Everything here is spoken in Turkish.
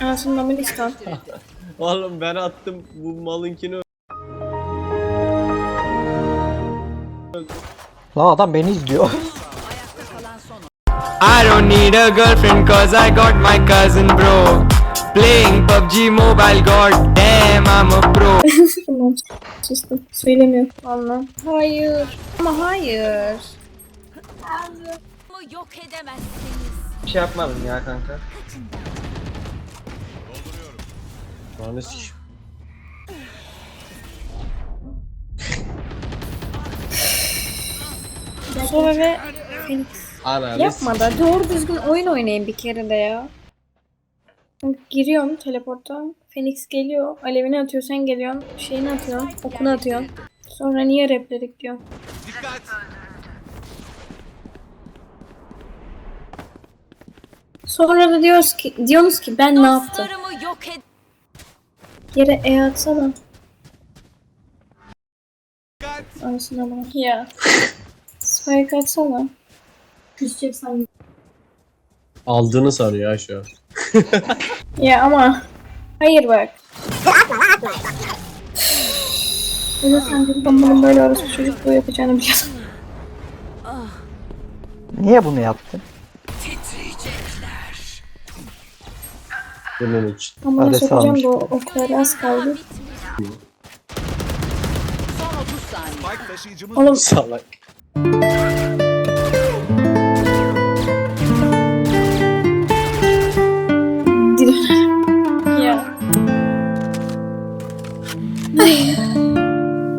Dominik kal. Oğlum ben attım bu malınkini Lan adam beni izliyor. I don't need a girlfriend cause I got my cousin bro. Playing PUBG Mobile, god damn I'm a pro. Tamam. Sustum. Söylemiyorum. Valla. Hayır. Ama hayır. yok edemezsiniz. bir şey yapmadım ya kanka. Lan sik. Sova ve Phoenix. Ananı Yapma da doğru düzgün oyun oynayın bir kere de ya. Giriyorum teleporta. Phoenix geliyor. Alevini atıyor sen geliyorsun. Şeyini atıyorsun. Okunu atıyorsun. Sonra niye repledik diyor. Sonra da diyoruz ki, diyorsunuz ki ben ne yaptım? Yok. Yere E atsana. Anasını bak ya. Spike atsana. Küseceksen. Aldığını sanıyor an. Ya ama. Hayır bak. Öyle sen dedim ben bunun böyle orası çocukluğu yapacağını biliyordum. Niye bunu yaptın? Bunun için. Buna Öyle sokacağım bu okları az kaldı. Son 30 saniye. Oğlum Salak.